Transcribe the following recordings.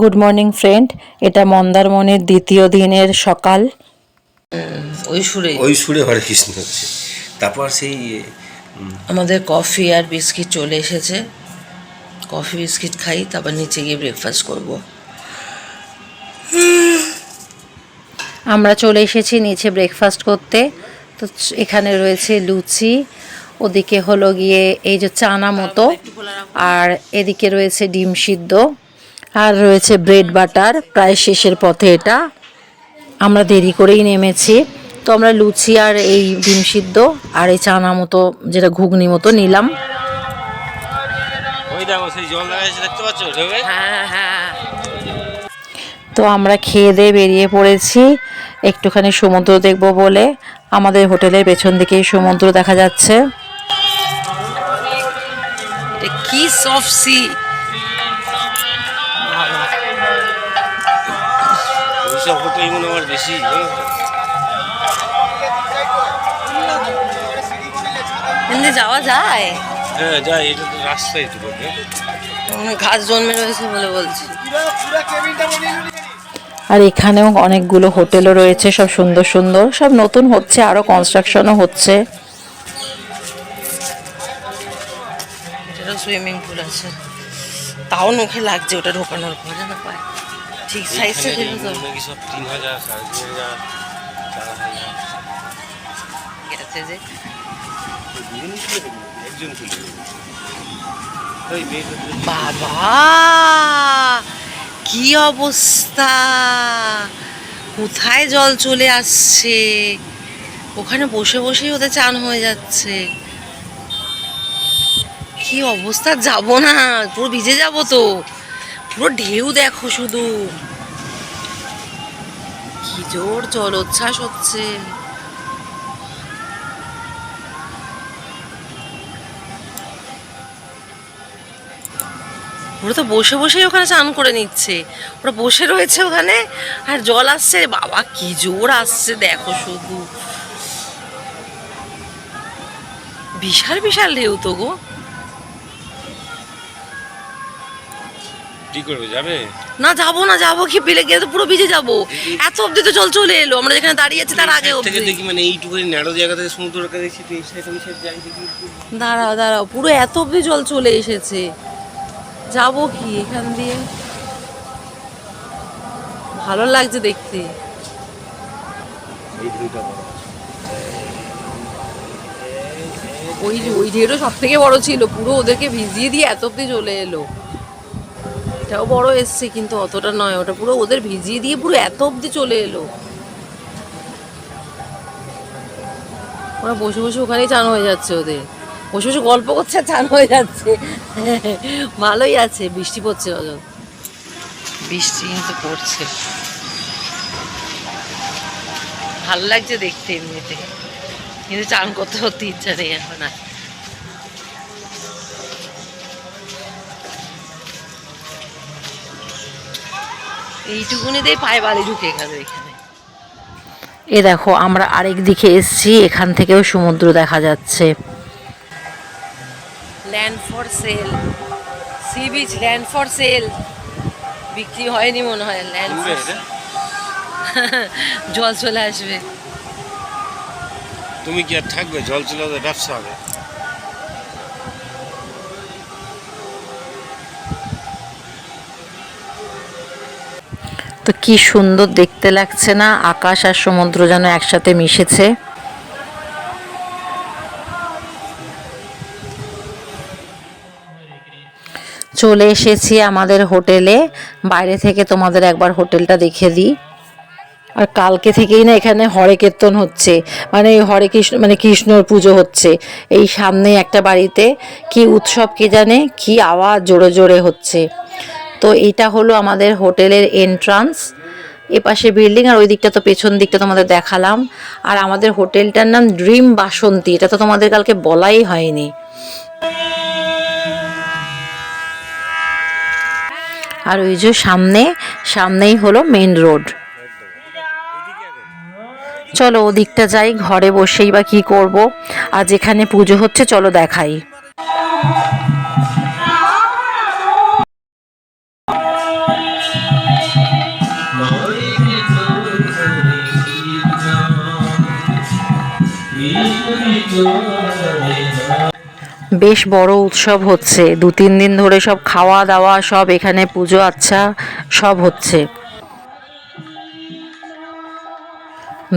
Good morning friend এটা মন্দারমণির দ্বিতীয় দিনের সকাল। ওই সুরে ওই সুরে হরে কৃষ্ণ হচ্ছে। তারপর সেই আমাদের কফি আর বিস্কিট চলে এসেছে। কফি বিস্কিট খাই তারপর নিচে গিয়ে ব্রেকফাস্ট করব। আমরা চলে এসেছি নিচে ব্রেকফাস্ট করতে। তো এখানে রয়েছে লুচি। ওদিকে হলো গিয়ে এই যে চানা মতো। আর এদিকে রয়েছে ডিম সিদ্ধ। আর রয়েছে ব্রেড বাটার প্রায় শেষের পথে এটা। আমরা দেরি করেই নেমেছি। তো আমরা লুচি আর এই ডিম সিদ্ধ আর এই চানা মতো যেটা ঘুগনি মতো নিলাম। ওই দেখো সেই জল লাগাইছে দেখতে পাচ্ছ? ঢেবে হ্যাঁ হ্যাঁ তো আমরা খেয়ে দিয়ে বেরিয়ে পড়েছি। একটুখানি সমুদ্র দেখব বলে। আমাদের হোটেলের পেছন দিকেই সমুদ্র দেখা যাচ্ছে। কি সফট সি আমার বেশি এমনি যাওয়া যায়? হ্যাঁ যাই এটা তো রাস্তায় তো বলবে ঘাস জন্মে রয়েছে বলে বলছি। আর এখানেও অনেকগুলো হোটেলও রয়েছে সব সুন্দর সুন্দর। সব নতুন হচ্ছে আরও কনস্ট্রাকশনও হচ্ছে। সুইমিং পুল আছে। তাও মুখে লাগছে ওটা ঢোকানোর পরে না পায়। ঠিক সাইজটা এইখানে তো। সব তিন হাজার সাড়ে তিন হাজার চার হাজার। গেছে যে দুজনই তুলে দেবে, একজন তুলে দেবে। ওই মেয়েটা তুলে দেবে। বাবা কি অবস্থা? কোথায় জল চলে আসছে? ওখানে বসে বসেই ওদের চান হয়ে যাচ্ছে। কি অবস্থা? যাব না পুরো ভিজে যাব তো। পুরো ঢেউ দেখো শুধু। কি জোর জলোচ্ছ্বাস হচ্ছে। ওরা তো বসে বসেই ওখানে চান করে নিচ্ছে। ওরা বসে রয়েছে ওখানে, আর জল আসছে। বাবা, কি জোর আসছে, দেখো শুধু। বিশাল বিশাল ঢেউ তো গো। কি করবে যাবে? না যাব না যাব কি পেলে গিয়ে তো পুরো ভিজে যাব। এত অব্দি তো জল চলে এলো আমরা যেখানে দাঁড়িয়ে আছি তার আগে থেকে দেখি মানে এইটুকুনি ন্যাড়ো জায়গা থেকে সমুদ্রটা দেখছি তো এই সাইড ওই সাইড যাই দেখি। দাঁড়াও দাঁড়াও পুরো এত অব্দি জল চলে এসেছে। যাব কি এখান দিয়ে? ভালো লাগছে দেখতে। ওই ওই ঢেউটা সব থেকে বড় ছিল পুরো ওদেরকে ভিজিয়ে দিয়ে এত অব্দি চলে এলো। এটাও বড় এসছে, কিন্তু অতটা নয়। ওটা পুরো ওদের ভিজিয়ে দিয়ে পুরো এত অব্দি চলে এলো। ওরা বসে বসে ওখানেই চান হয়ে যাচ্ছে ওদের। বসে বসে গল্প করছে চান হয়ে যাচ্ছে। ভালোই আছে, বৃষ্টি পড়ছে অজন বৃষ্টি কিন্তু পড়ছে। ভালো লাগছে দেখতে এমনিতে। কিন্তু চান করতে করতে ইচ্ছা নেই এখন আর। এইটুকুনিতেই পায়ে বালি ঢুকে গেল এখানে। এ দেখো আমরা আরেক দিকে এসছি এখান থেকেও সমুদ্র দেখা যাচ্ছে। Land for sale sea beach land for sale বিক্রি হয়নি মনে হয় ল্যান্ড ফর জল চলে আসবে। তুমি কি আর থাকবে? জল চলে ব্যবসা হবে। তো কি সুন্দর দেখতে লাগছে না? আকাশ আর সমুদ্র যেন একসাথে মিশেছে। চলে এসেছি আমাদের হোটেলে। বাইরে থেকে তোমাদের একবার হোটেলটা দেখে দিই। আর কালকে থেকেই না এখানে হরে কীর্তন হচ্ছে। মানে হরে কৃষ্ণ মানে কৃষ্ণর পুজো হচ্ছে। এই সামনে একটা বাড়িতে কি উৎসব কে জানে? কি আওয়াজ জোরে জোরে হচ্ছে। তো এটা হলো আমাদের হোটেলের এন্ট্রান্স এপাশে বিল্ডিং আর ওই দিকটা তো পেছন দিকটা তোমাদের দেখালাম। আর আমাদের হোটেলটার নাম ড্রিম বাসন্তী এটা তো তোমাদের কালকে বলাই হয়নি। আর ওই যে সামনে, সামনেই হলো মেন রোড চলো ওদিকটা যাই, ঘরে বসেই বা কি করব। আর যেখানে পুজো হচ্ছে, চলো দেখাই। বেশ বড় উৎসব হচ্ছে। দু, তিন দিন ধরে সব খাওয়া দাওয়া, সব এখানে পুজো আচ্ছা সব হচ্ছে।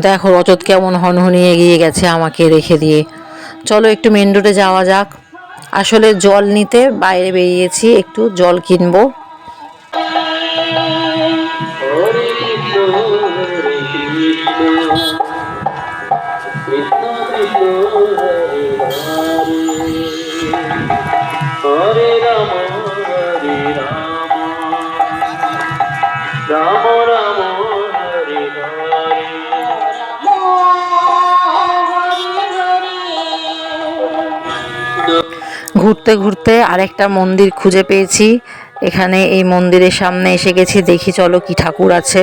দেখো, রজত কেমন হনহনিয়ে এগিয়ে গেছে আমাকে রেখে দিয়ে। চলো একটু মেন রোডে যাওয়া যাক। আসলে জল নিতে বাইরে বেরিয়েছি, একটু জল কিনবো। ঘুরতে ঘুরতে আরেকটা মন্দির খুঁজে পেয়েছি। এখানে এই মন্দিরের সামনে এসে গেছি, দেখি চলো কি ঠাকুর আছে।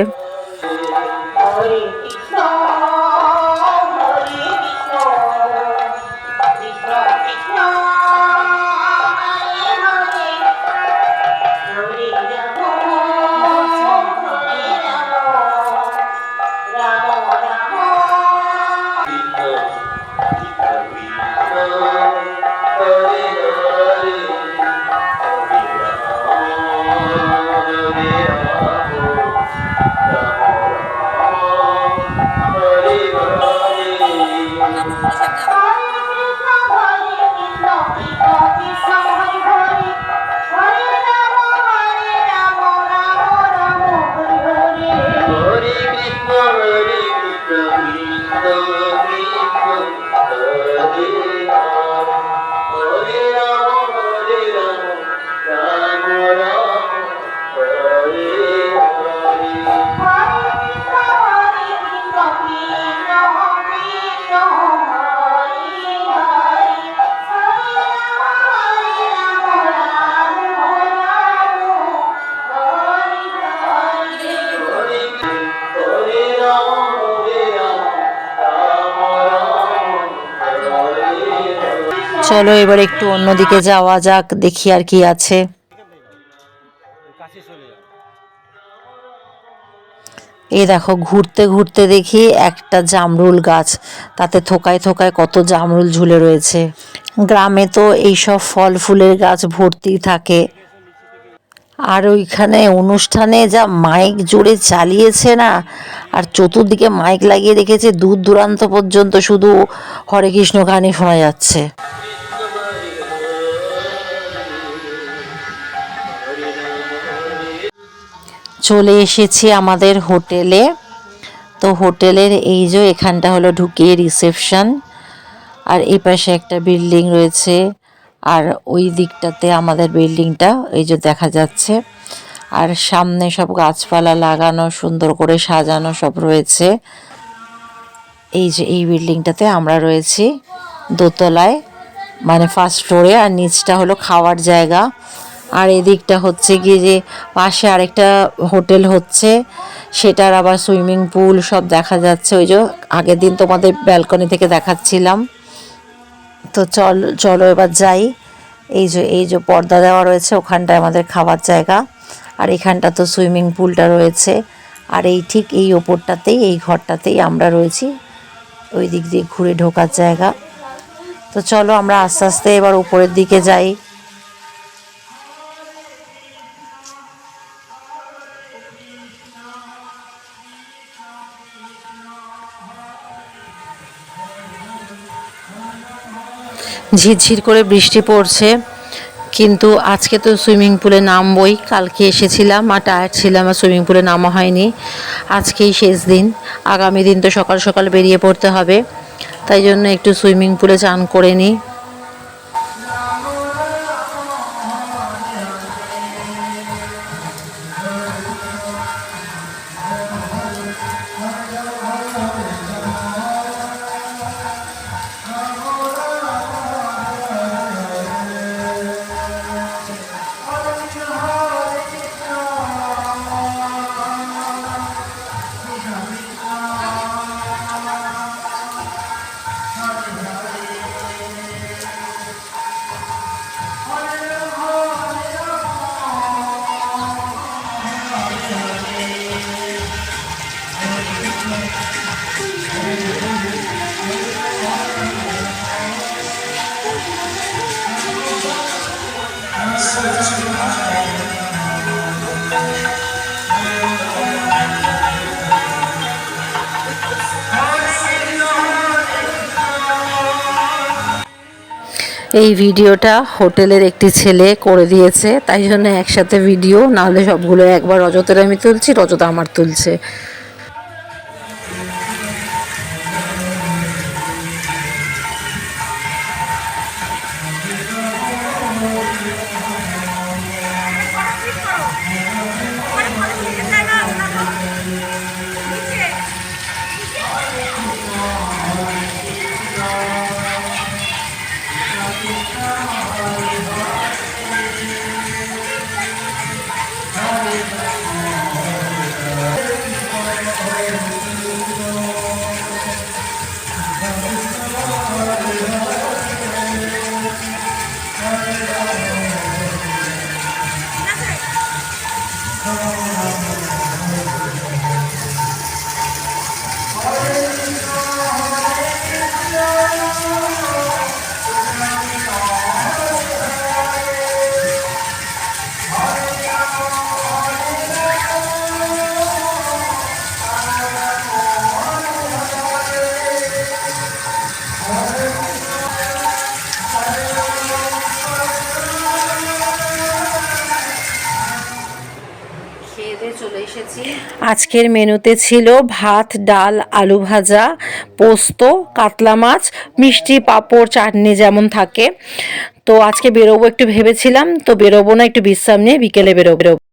চলো এবার একটু অন্যদিকে যাওয়া যাক, দেখি আর কি আছে। এই দেখো, ঘুরতে ঘুরতে দেখি একটা জামরুল গাছ, তাতে থোকায় থোকায় কত জামরুল ঝুলে রয়েছে। গ্রামে তো এইসব ফল ফুলের গাছ ভর্তি থাকে। আর ওইখানে অনুষ্ঠানে যা মাইক জোরে চালিয়েছে না, আর চতুর্দিকে মাইক লাগিয়ে রেখেছে, দূর দূরান্ত পর্যন্ত শুধু হরে কৃষ্ণ গানই শোনা যাচ্ছে। চলে এসেছি আমাদের হোটেলে। তো হোটেলের এই যে এখানটা হলো ঢুকিয়ে রিসেপশন। আর এই পাশে একটা বিল্ডিং রয়েছে। আর ওই দিকটাতে আমাদের বিল্ডিংটা, এই যে দেখা যাচ্ছে। আর সামনে সব গাছপালা লাগানো, সুন্দর করে সাজানো সব রয়েছে। এই যে এই বিল্ডিংটাতে আমরা রয়েছি দোতলায় মানে ফার্স্ট ফ্লোরে, আর নিচটা হলো খাওয়ার জায়গা। আর এদিকটা হচ্ছে গিয়ে যে পাশে আরেকটা হোটেল হচ্ছে, সেটার আবার সুইমিং পুল সব দেখা যাচ্ছে। ওই যে আগের দিন তোমাদের ব্যালকনি থেকে দেখাচ্ছিলাম। তো চল, চলো এবার যাই। এই যে এই যে পর্দা দেওয়া রয়েছে, ওখানটায় আমাদের খাওয়ার জায়গা। আর এখানটা তো সুইমিং পুলটা রয়েছে। আর এই ঠিক এই ওপরটাতেই, এই ঘরটাতেই আমরা রয়েছি। ওই দিক দিয়ে ঘুরে ঢোকার জায়গা। তো চলো আমরা আস্তে আস্তে এবার উপরের দিকে যাই। ঝিরঝির করে বৃষ্টি পড়ছে, কিন্তু আজকে তো সুইমিং পুলে নামবই। কালকে এসেছিলাম আর টায়ার ছিলাম আর সুইমিং পুলে নামা হয়নি। আজকেই শেষ দিন। আগামী দিন তো সকাল সকাল বেরিয়ে পড়তে হবে। তাই জন্য একটু সুইমিং পুলে চান করে নিই। এই ভিডিওটা হোটেলের একটি ছেলে করে দিয়েছে, তাই জন্য একসাথে ভিডিও, নাহলে সবগুলো একবার রজতের আমি তুলছি, রজত আমার তুলছে। খেয়ে চলে এসেছি। আজকের মেনুতে ছিল ভাত, ডাল, আলু ভাজা, পোস্ত, কাতলা মাছ, মিষ্টি, পাঁপড়, চাটনি যেমন থাকে। তো আজকে বেরোবো একটু ভেবেছিলাম, তো বেরোবো না, একটু বিশ্রাম নিয়ে বিকেলে বেরোবো।